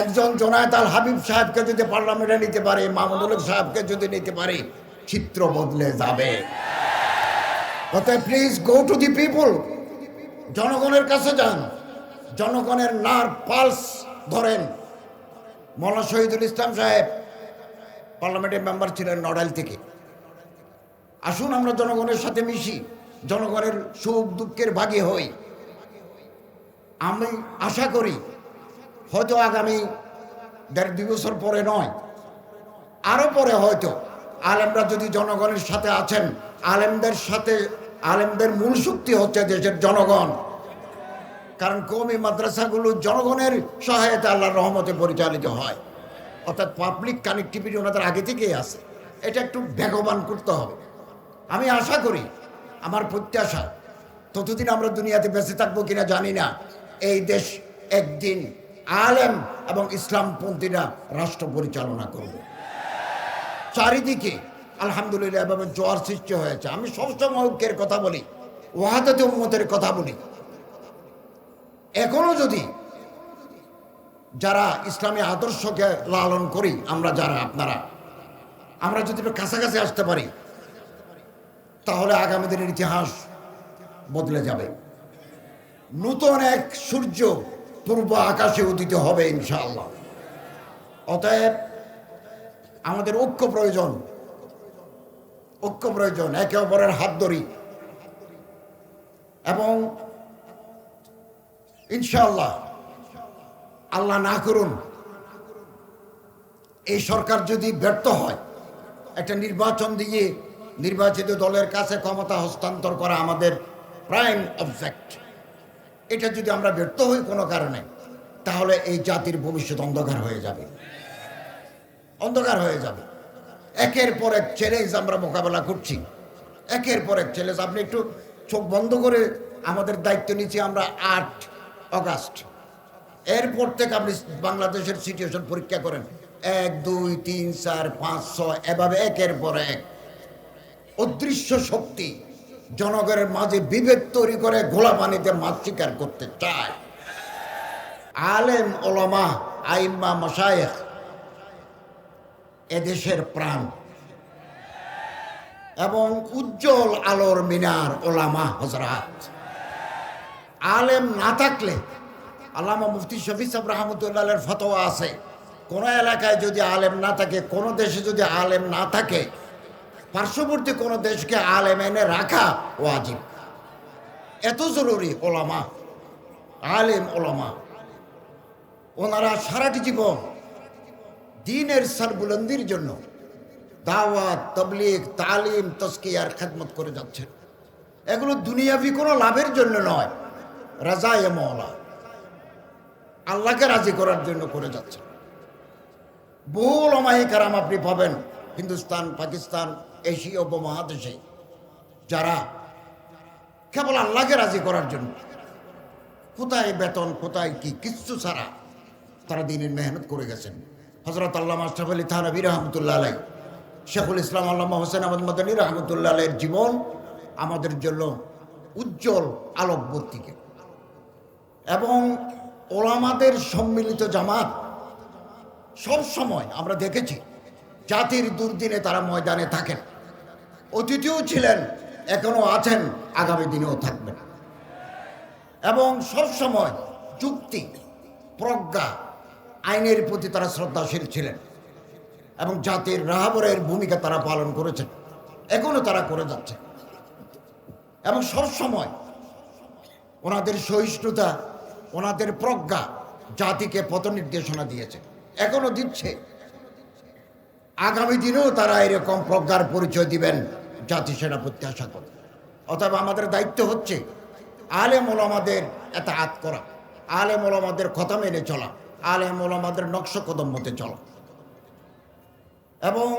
একজন জোনায়েত আল হাবিব সাহেবকে যদি পার্লামেন্টে নিতে পারে, মাহমুদুল সাহেবকে যদি নিতে পারে, চিত্র বদলে যাবে। Please go to the people জনগণের কাছে যান। জনগণের নার পালস ধরেন। মৌলানা শহীদুল ইসলাম সাহেব পার্লামেন্টের মেম্বার ছিলেন নড়াইল থেকে। আসুন আমরা জনগণের সাথে মিশি। জনগণের সুখ দুঃখের ভাগী হই। আমি আশা করি হয়তো আগামী দেড় দুই বছর পরে নয়। আরও পরে হয়তো। আলেমরা যদি জনগণের সাথে আছেন, আলেমদের সাথে, আলেমদের মূল শক্তি হচ্ছে দেশের জনগণ। কারণ কমি মাদ্রাসাগুলো জনগণের সহায়তা আল্লাহর রহমতে পরিচালিত হয়। অর্থাৎ পাবলিক কানেক্টিভিটি ওনাদের আগে থেকেই আছে। এটা একটু বেগবান করতে হবে। আমি আশা করি, আমার প্রত্যাশা, ততদিন আমরা দুনিয়াতে বেঁচে থাকব কিনা জানি না। এই দেশ একদিন আলেম এবং ইসলামপন্থীরা রাষ্ট্র পরিচালনা করবে। চারিদিকে আলহামদুলিল্লাহ এভাবে জোয়ার সৃষ্টি হয়েছে। আমি সবসময় ঐক্যের কথা বলি, ওয়াহাদতে উম্মতের কথা বলি। এখনও যদি যারা ইসলামী আদর্শকে লালন করি, আমরা যারা আপনারা, আমরা যদি কাছাকাছি আসতে পারি, তাহলে আগামী দিনের ইতিহাস বদলে যাবে। নূতন এক সূর্য পূর্ব আকাশে উদিত হবে ইনশাআল্লাহ। অতএব আমাদের ঐক্য প্রয়োজন। ঐক্য প্রয়োজন, একে অপরের হাত ধরি। এবং ইনশাআল্লাহ আল্লাহ না করুন, এই সরকার যদি ব্যর্থ হয়, একটা নির্বাচন দিয়ে নির্বাচিত দলের কাছে ক্ষমতা হস্তান্তর করা আমাদের প্রাইম অবজেক্ট এটা যদি আমরা ব্যর্থ হই কোনো কারণে, তাহলে এই জাতির ভবিষ্যৎ অন্ধকার হয়ে যাবে। অন্ধকার হয়ে যাবে। একের পর এক চ্যালেঞ্জ আমরা মোকাবেলা করছি। একের পর এক চ্যালেঞ্জ আপনি একটু চোখ বন্ধ করে আমাদের দায়িত্ব নিচ্ছি আমরা আট অগাস্ট। এরপর থেকে আপনি বাংলাদেশের সিচুয়েশন পরীক্ষা করেন। এক, দুই, তিন, চার, পাঁচ, ছয়, এভাবে একের পর এক। অদৃশ্য শক্তি। জনগণের মাঝে বিভেদ তৈরি করে ঘোলা পানিতে মাছ শিকার করতে চায়। আলেম, ওলামা, আইম্মা, মশায়েখ, এদেশের প্রাণ। এবং উজ্জ্বল আলোর মিনার ওলামা হজরাত আলেম না থাকলে, আল্লামা মুফতি শফি সাহেব রহমতুল্লাহের ফতোয়া আছে, কোন এলাকায় যদি আলেম না থাকে, কোনো দেশে যদি আলেম না থাকে পার্শ্ববর্তী কোনো দেশকে আলেম এনে রাখা ওয়াজিব। এত জরুরি ওলামা, আলেম ওলামা। ওনারা সারাটি জীবন দিনের সরবুলন্দির জন্য দাওয়াত, তবলিগ, তালিম তস্কিয়ার খেদমত করে যাচ্ছেন। এগুলো দুনিয়াবি কোনো লাভের জন্য নয়। রাজা এ আল্লাহকে রাজি করার জন্য করে যাচ্ছেন। বহু লমাহি কারাম আপনি পাবেন। হিন্দুস্তান, পাকিস্তান, এশীয় উপমহাদেশে যারা কেবল আল্লাহকে রাজি করার জন্য কোথায় বেতন, কোথায় কি, কিচ্ছু ছাড়া তারা দিনের মেহনত করে গেছেন। হজরত আল্লাহ আশরাফ আলী থানবী রহমতুল্লাহ আলাই শেখুল ইসলাম আল্লাহ হোসেন আহমদ মদনী রহমতুল্লাহ আলের জীবন আমাদের জন্য উজ্জ্বল আলোকবর্তীকে। এবং ওলামাদের সম্মিলিত জামাত সব সময় আমরা দেখেছি জাতির দুর্দিনে তারা ময়দানে থাকেন। অতীতেও ছিলেন এখনও আছেন, আগামী দিনেও থাকবেন। এবং সবসময় যুক্তি, প্রজ্ঞা, আইনের প্রতি তারা শ্রদ্ধাশীল ছিলেন এবং জাতির রাহাবরের ভূমিকা তারা পালন করেছেন। এখনও তারা করে যাচ্ছে এবং সবসময় ওনাদের সহিষ্ণুতা, ওনাদের প্রজ্ঞা জাতিকে পথ নির্দেশনা দিয়েছে এখনও দিচ্ছে। আগামী দিনেও তারা এরকম প্রজ্ঞার পরিচয় দিবেন জাতি সেটা প্রত্যাশা করে। অতএব আমাদের দায়িত্ব হচ্ছে আলে মোলামাদের এত হাত করা আলে ওলামাদের কথা মেনে চলা আলে ওলামাদের নকশ কদম মতে চলা। এবং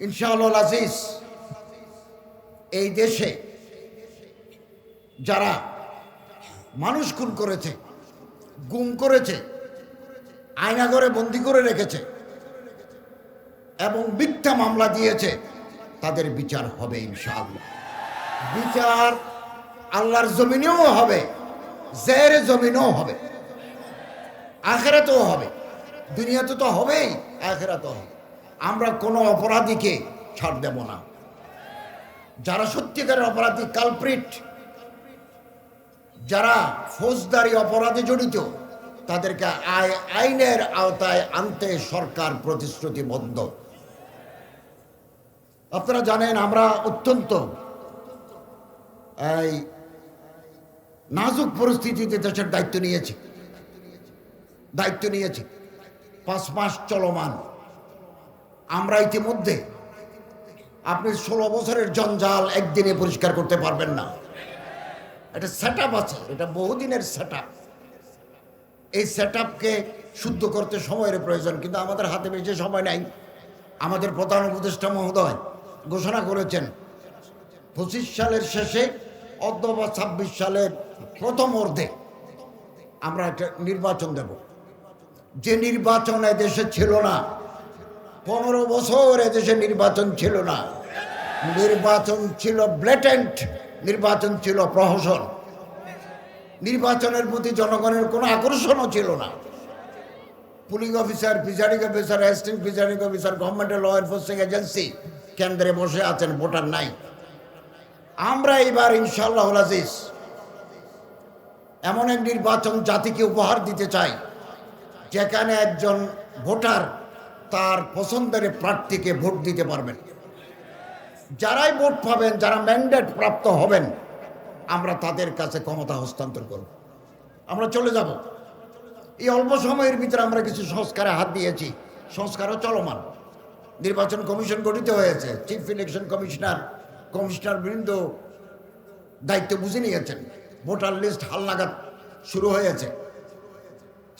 ইনশাআল্লাহ আজিজ, এই দেশে যারা মানুষ খুন করেছে, গুম করেছে, আয়নাগরে বন্দি করে রেখেছে এবং মিথ্যা মামলা দিয়েছে, তাদের বিচার হবে ইনশাআল্লাহ। বিচার আল্লাহর জমিনেও হবে জের জমিনেও হবে, আখেরাতেও হবে। দুনিয়াতে তো হবেই, আখেরাতেও হবে। আমরা কোনো অপরাধীকে ছাড় দেব না। যারা সত্যিকারের অপরাধী কালপ্রিট যারা ফৌজদারি অপরাধে জড়িত, তাদেরকে আই- আইনের আওতায় আনতে সরকার প্রতিশ্রুতিবদ্ধ। আপনারা জানেন, আমরা অত্যন্ত, এই নাজুক পরিস্থিতিতে দেশের দায়িত্ব নিয়েছি। দায়িত্ব নিয়েছি। পাঁচ মাস চলমান। আমরা ইতিমধ্যে আপনি ষোলো বছরের জঞ্জাল একদিনে পরিষ্কার করতে পারবেন না। এটা সেট আছে, এটা বহুদিনের সেট এই সেট শুদ্ধ করতে সময়ের প্রয়োজন, কিন্তু আমাদের হাতে বেশি সময় নাই। আমাদের প্রধান উপদেষ্টা মহোদয় ঘোষণা করেছেন। পঁচিশ সালের শেষে অথবা ছাব্বিশ সালের প্রথম অর্ধে আমরা একটা নির্বাচন দেব। যে নির্বাচন দেশে ছিল না, পনেরো বছর এদেশে নির্বাচন ছিল না। নির্বাচন ছিল ব্লেটেন্ট নির্বাচন ছিল প্রহসন। নির্বাচনের প্রতি জনগণের কোনো আকর্ষণও ছিল না। Polling officer presiding officer, assistant presiding officer গভর্নমেন্টের ল এনফোর্সিং এজেন্সি কেন্দ্রে বসে আছেন, ভোটার নাই। আমরা এবার ইনশাল্লাহ আজিজ, এমন এক নির্বাচন জাতিকে উপহার দিতে চাই, যেখানে একজন ভোটার তার পছন্দের প্রার্থীকে ভোট দিতে পারবেন। যারাই ভোট পাবেন, যারা ম্যান্ডেট প্রাপ্ত হবেন, আমরা তাদের কাছে ক্ষমতা হস্তান্তর করব। আমরা চলে যাব। এই অল্প সময়ের ভিতরে আমরা কিছু সংস্কারে হাত দিয়েছি। সংস্কারও চলমান। নির্বাচন কমিশন গঠিত হয়েছে। চিফ ইলেকশন কমিশনার কমিশনার বৃন্দ দায়িত্ব বুঝে নিয়েছেন। ভোটার লিস্ট হালনাগাদ শুরু হয়েছে।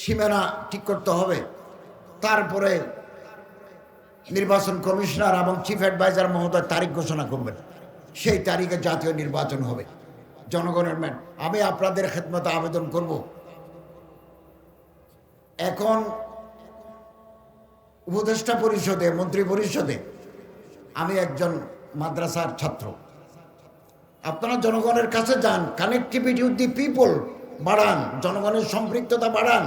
সীমানা ঠিক করতে হবে। তারপরে নির্বাচন কমিশনার এবং চিফ অ্যাডভাইজার মহোদয় তারিখ ঘোষণা করবেন। সেই তারিখে জাতীয় নির্বাচন হবে। জনগণের ম্যান, আমি আপনাদের খেদমতে আবেদন করব। এখন উপদেষ্টা পরিষদে মন্ত্রী পরিষদে আমি একজন মাদ্রাসার ছাত্র। আপনারা জনগণের কাছে যান কানেক্টিভিটি উইথ দি পিপল বাড়ান, জনগণের সম্পৃক্ততা বাড়ান।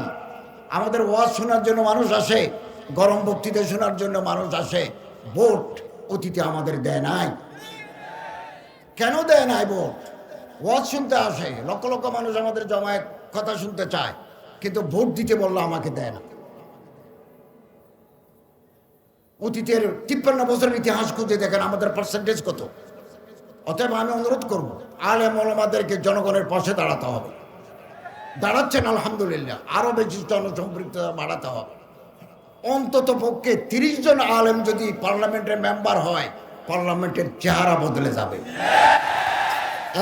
আমাদের ওয়াজ শোনার জন্য মানুষ আসে, গরম বক্তৃতা শোনার জন্য মানুষ আসে, ভোট অতীতে আমাদের দেয় নাই। কেন দেয় নাই ভোট? ওয়াজ শুনতে আসে, লক্ষ লক্ষ মানুষ আমাদের জমায়েত কথা শুনতে চায়, কিন্তু ভোট দিতে বলল আমাকে দেয় না। অতীতের তিপ্পান্ন বছরের ইতিহাস খুঁজে দেখেন আমাদের পার্সেন্টেজ কত? অতএব আমি অনুরোধ করব, আলেম ওলামাদেরকে জনগণের পাশে দাঁড়াতে হবে। দাঁড়াচ্ছেন আলহামদুলিল্লাহ আরও বেশি জনসম্পৃক্ততা বাড়াতে হবে। অন্তত পক্ষে তিরিশ জন আলেম যদি পার্লামেন্টের মেম্বার হয়, পার্লামেন্টের চেহারা বদলে যাবে।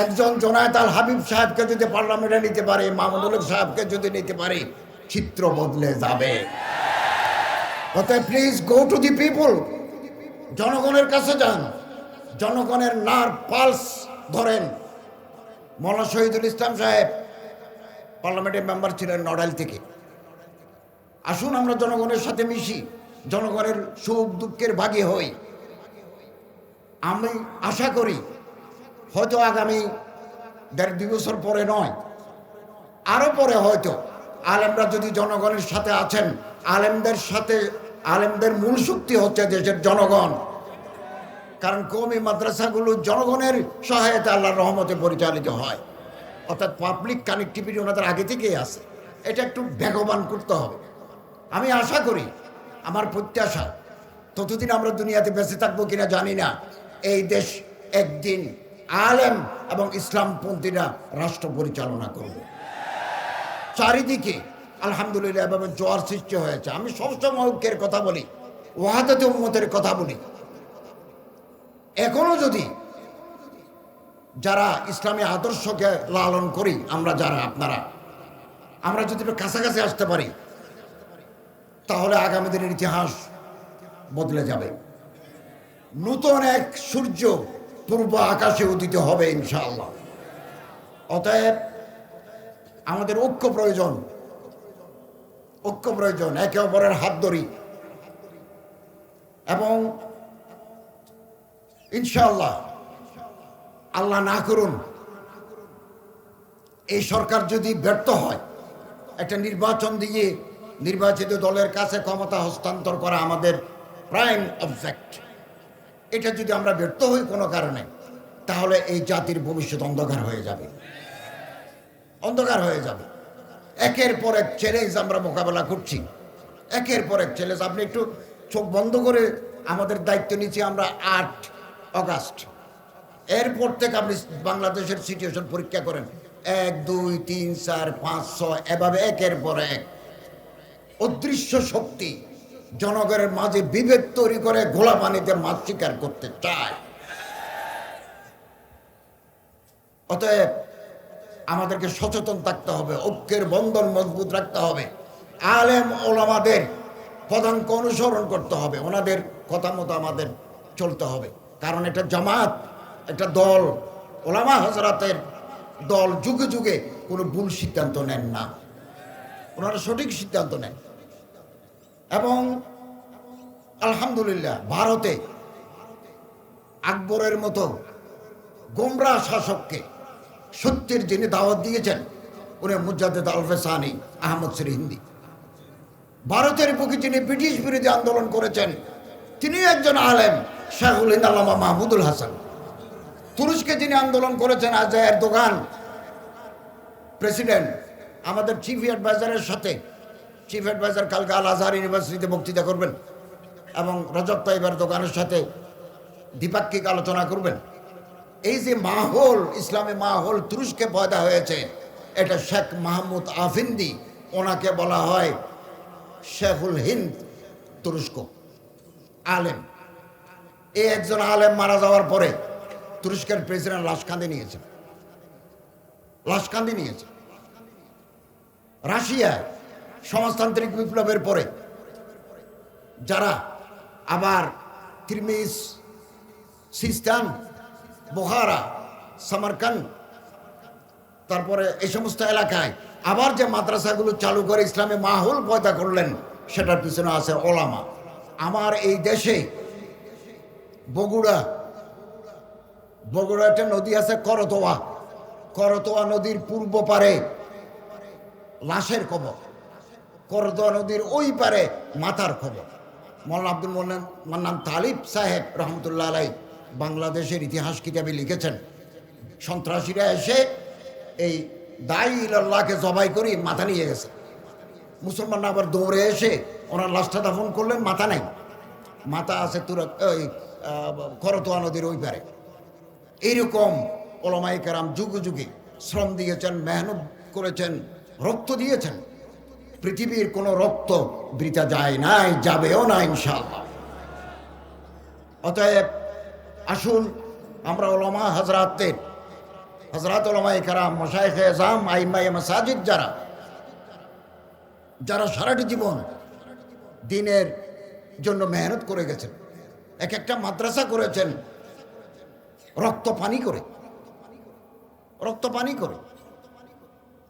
একজন জোনায়েত আল হাবিব সাহেবকে যদি পার্লামেন্টে নিতে পারে মাহমুদুল সাহেবকে যদি নিতে পারে, চিত্র বদলে যাবে। অতএব please go to the people জনগণের কাছে যান। জনগণের নার পালস ধরেন। মৌলানা শহীদুল ইসলাম সাহেব পার্লামেন্টের মেম্বার ছিলেন নড়াইল থেকে। আসুন আমরা জনগণের সাথে মিশি। জনগণের সুখ দুঃখের ভাগী হই। আমি আশা করি, হয়তো আগামী দেড় দুই বছর পরে নয় আরও পরে হয়তো আলেমরা যদি জনগণের সাথে আছেন, আলেমদের সাথে আলেমদের মূল শক্তি হচ্ছে দেশের জনগণ। কারণ কমি মাদ্রাসাগুলো জনগণের সহায়তা আল্লাহর রহমতে পরিচালিত হয়। অর্থাৎ পাবলিক কানেক্টিভিটি ওনাদের আগে থেকেই আছে। এটা একটু বেগবান করতে হবে। আমি আশা করি, আমার প্রত্যাশা, ততদিন আমরা দুনিয়াতে বেঁচে থাকব কিনা জানি না। এই দেশ একদিন আলেম এবং ইসলামপন্থীরা রাষ্ট্র পরিচালনা করবে। চারিদিকে আলহামদুলিল্লাহ, এভাবে জোয়ার সৃষ্টি হয়েছে। আমি সবসময় ঐক্যের কথা বলি, ওয়াহাদাতে উম্মতের কথা বলি। এখনও যদি যারা ইসলামী আদর্শকে লালন করি, আমরা যারা, আপনারা, আমরা যদি কাছাকাছি আসতে পারি, তাহলে আগামী দিনের ইতিহাস বদলে যাবে। নূতন এক সূর্য পূর্ব আকাশে উদিত হবে ইনশাআল্লাহ। অতএব আমাদের ঐক্য প্রয়োজন। ঐক্য প্রয়োজন, একে অপরের হাত ধরি। এবং ইনশাআল্লাহ, আল্লাহ না করুন, এই সরকার যদি ব্যর্থ হয়, একটা নির্বাচন দিয়ে নির্বাচিত দলের কাছে ক্ষমতা হস্তান্তর করা আমাদের প্রাইম অবজেক্ট এটা যদি আমরা ব্যর্থ হই কোনো কারণে, তাহলে এই জাতির ভবিষ্যৎ অন্ধকার হয়ে যাবে। অন্ধকার হয়ে যাবে। একের পর এক চ্যালেঞ্জ আমরা মোকাবেলা করছি। একের পর এক চ্যালেঞ্জ আপনি একটু চোখ বন্ধ করে আমাদের দায়িত্ব নিচ্ছি আমরা আট অগাস্ট। এরপর থেকে আপনি বাংলাদেশের সিচুয়েশন পরীক্ষা করেন। এক, দুই, তিন, চার, পাঁচ, ছয়, এভাবে একের পর এক। অদৃশ্য শক্তি জনগণের মাঝে বিভেদ তৈরি করে ঘোলা পানিতে মাছ শিকার করতে চায়। অতএব আমাদেরকে সচেতন থাকতে হবে, ঐক্যের বন্ধন মজবুত রাখতে হবে। আলেম ওলামাদের পদাঙ্ক অনুসরণ করতে হবে, ওনাদের কথা মতো আমাদের চলতে হবে। কারণ এটা জামাত, একটা দল। ওলামা হজরাতের দল যুগে যুগে কোনো ভুল সিদ্ধান্ত নেন না। ওনারা সঠিক সিদ্ধান্ত নেন। এবং আলহামদুলিল্লাহ, ভারতে আকবরের মতো গোমরা শাসককে সত্যের যিনি দাওয়াত দিয়েছেন, উনি মুজাদ্দেদ আলফেসানি, আহমদ শ্রী হিন্দি। ভারতের বুকে যিনি ব্রিটিশ বিরোধী আন্দোলন করেছেন, তিনি একজন আলেম শাহুল হিন্দ আল্লামা মাহমুদুল হাসান। তুরস্কে যিনি আন্দোলন করেছেন আজায়ের দোকান প্রেসিডেন্ট, আমাদের চিফ অ্যাডভাইজারের সাথে, চিফ অ্যাডভাইজার কালকে আল আজহার ইউনিভার্সিটিতে বক্তৃতা করবেন এবং রজব তাইবার দোকানের সাথে দ্বিপাক্ষিক আলোচনা করবেন। এই যে মাহল ইসলামী মাহল তুরস্কে পয়দা হয়েছে, এটা শেখ মাহমুদ আফিন্দি ওনাকে বলা হয় শেখুল হিন্দ তুরস্ক আলেম। এই একজন আলেম মারা যাওয়ার পরে তুরস্কের প্রেসিডেন্ট লাশকান্দি নিয়েছেন লাশকান্দি নিয়েছে। রাশিয়া সমাজতান্ত্রিক বিপ্লবের পরে যারা আবার তিরমিস, সিস্তান বোহারা সামারকান তারপরে এই সমস্ত এলাকায়। আবার যে মাদ্রাসাগুলো চালু করে ইসলামে মাহুল পয়দা করলেন, সেটার পিছনে আছে ওলামা। আমার এই দেশে বগুড়া বগুড়া একটা নদী আছে করতোয়া। করতোয়া নদীর পূর্ব পারে লাশের খবর করতোয়া নদীর ওই পারে মাথার খবর মৌলানা আব্দুল মোল্লান মান্নান তালিব সাহেব রহমতুল্লাহ আলাই বাংলাদেশের ইতিহাস কিতাবে লিখেছেন। সন্ত্রাসীরা এসে এই ইল্লাহকে জবাই করি মাথা নিয়ে গেছে। মুসলমান আবার দৌড়ে এসে ওনার লাশটা দাফন করলেন, মাথা নাই। মাথা আছে তুরক ওই করতোয়া নদীর ওই পারে। এইরকম ওলমাই কারাম যুগে যুগে শ্রম দিয়েছেন, মেহনত করেছেন, রক্ত দিয়েছেন। পৃথিবীর কোনো রক্ত বৃথা যায় নাই, যাবেও না ইনশাআল্লাহ। অতএব আসুন, আমরা ওলামা হজরাতের হজরত ওলামাই কারাম, মশাইখ এজাম আইমাই মাসাজিদ যারা যারা সারাটি জীবন দিনের জন্য মেহনত করে গেছেন, এক একটা মাদ্রাসা করেছেন, রক্ত পানি করে, রক্ত পানি করে।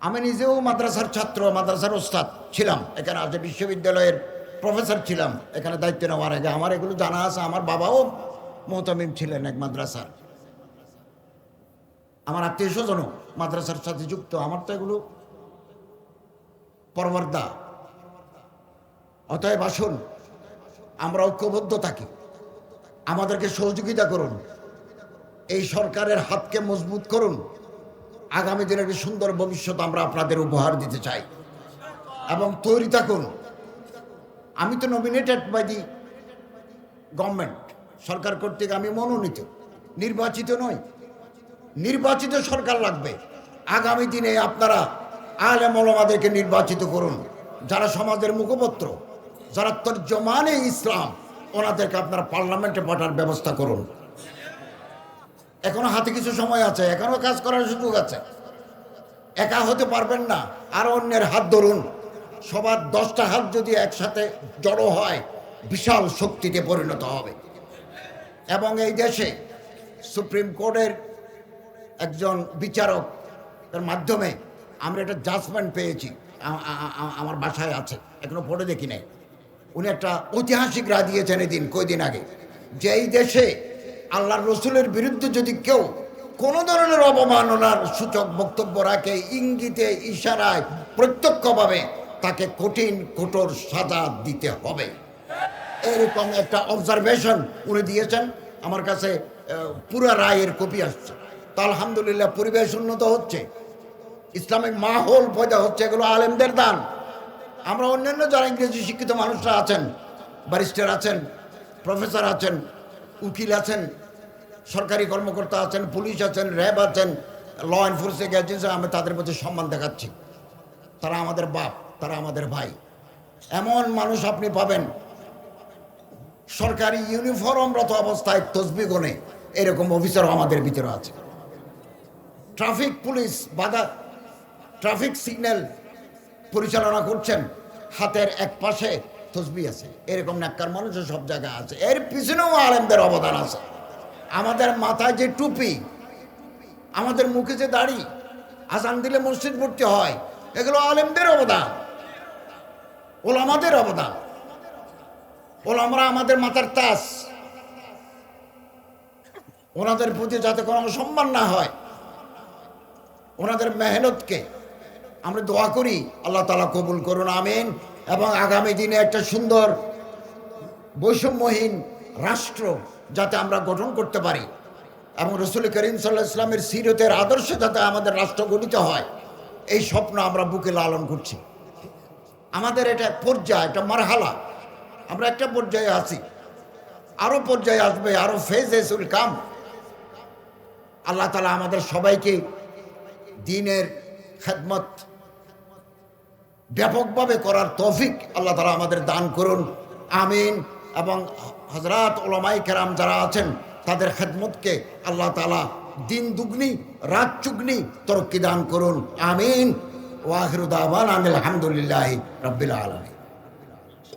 আমি নিজেও মাদ্রাসার ছাত্র, মাদ্রাসার ওস্তাদ ছিলাম, এখানে আছে বিশ্ববিদ্যালয়ের প্রফেসর ছিলাম, এখানে দায়িত্ব নেওয়ার আগে। আমার এগুলো জানা আছে, আমার বাবাও মোহতামিম ছিলেন এক মাদ্রাসার। আমার আত্মীয় স্বজনও মাদ্রাসার সাথে যুক্ত। আমার তো এগুলো পরবর্দা। অতএব আসুন, আমরা ঐক্যবদ্ধ থাকি। আমাদেরকে সহযোগিতা করুন। এই সরকারের হাতকে মজবুত করুন। আগামী দিনের একটি সুন্দর ভবিষ্যৎ আমরা আপনাদের উপহার দিতে চাই। এবং তৈরি থাকুন। আমি তো নমিনেটেড বাই দি গভর্নমেন্ট সরকার কর্তৃক আমি মনোনীত। নির্বাচিত নই। নির্বাচিত সরকার লাগবে। আগামী দিনে আপনারা আলেম ওলামাদেরকে নির্বাচিত করুন। যারা সমাজের মুখপত্র, যারা তর্জমানে ইসলাম, ওনাদেরকে আপনারা পার্লামেন্টে পাঠার ব্যবস্থা করুন। এখনও হাতে কিছু সময় আছে, এখনও কাজ করার সুযোগ আছে। একা হতে পারবেন না, আর অন্যের হাত ধরুন। সবার দশটা হাত যদি একসাথে জড়ো হয়, বিশাল শক্তিতে পরিণত হবে। এবং এই দেশে সুপ্রিম কোর্টের একজন বিচারক এর মাধ্যমে আমরা একটা জাজমেন্ট পেয়েছি আমার বাসায় আছে, এখনও পড়ে দেখি নাই। উনি একটা ঐতিহাসিক রায় দিয়েছেন এদিন, কয়দিন আগে, যে এই দেশে আল্লাহর রসুলের বিরুদ্ধে যদি কেউ কোনো ধরনের অবমাননার সূচক বক্তব্য রাখে, ইঙ্গিতে, ইশারায়, প্রত্যক্ষভাবে তাকে কঠিন, কঠোর সাজা দিতে হবে। এরকম একটা অবজারভেশন উনি দিয়েছেন। আমার কাছে পুরো রায়ের কপি আসছে। তো আলহামদুলিল্লাহ পরিবেশ উন্নত হচ্ছে। ইসলামিক মাহল পয়দা হচ্ছে, এগুলো আলেমদের দান। আমরা অন্যান্য যারা ইংরেজি শিক্ষিত মানুষরা আছেন, ব্যারিস্টার আছেন, প্রফেসর আছেন, উকিল আছেন, সরকারি কর্মকর্তা আছেন, পুলিশ আছেন, র্যাব আছেন, ল এনফোর্সিং এজেন্সি, আমি তাদের প্রতি সম্মান দেখাচ্ছি। তারা আমাদের বাপ, তারা আমাদের ভাই। এমন মানুষ আপনি পাবেন সরকারি ইউনিফর্মরত অবস্থায় তসবি গনে এরকম অফিসারও আমাদের ভিতরে আছে। ট্রাফিক পুলিশ বাধা ট্রাফিক সিগন্যাল পরিচালনা করছেন। হাতের এক পাশে তসবি আছে। এরকম নাক্কার মানুষের সব জায়গায় আছে। এর পিছনেও আলেমদের অবদান আছে। আমাদের মাথায় যে টুপি, আমাদের মুখে যে দাড়ি, আজান দিলে মসজিদ ভর্তি হয়। এগুলো আলেমদের অবদান। ওলামাদের অবদান। ওলামরা আমাদের মাথার তাস। ওনাদের প্রতি যাতে কোনো সম্মান না হয়, ওনাদের মেহনতকে আমরা দোয়া করি, আল্লাহ তালা কবুল করুন, আমিন। এবং আগামী দিনে একটা সুন্দর বৈষম্যহীন রাষ্ট্র যাতে আমরা গঠন করতে পারি এবং রসুল করিম সাল্লাহ ইসলামের সিরতের আদর্শ যাতে আমাদের রাষ্ট্র গঠিত হয়, এই স্বপ্ন আমরা বুকে লালন করছি। আমাদের এটা পর্যায়, একটা মারহালা। আমরা একটা পর্যায়ে আছি। আরও পর্যায়ে আসবে আরও ফেজ এসুল কাম। আল্লাহ তালা আমাদের সবাইকে দিনের খেদমত ব্যাপকভাবে করার তৌফিক আল্লাহ তালা আমাদের দান করুন। আমিন। এবং হজরত ওলামাই কেরাম যারা আছেন, তাদের খেদমতকে আল্লাহ তালা দিন দুগ্নি, রাত চুগ্নি তরক্কি দান করুন। আমিন। ওয়াহিরুদ্দাবান আলহামদুলিল্লাহ রব্বিল আলমী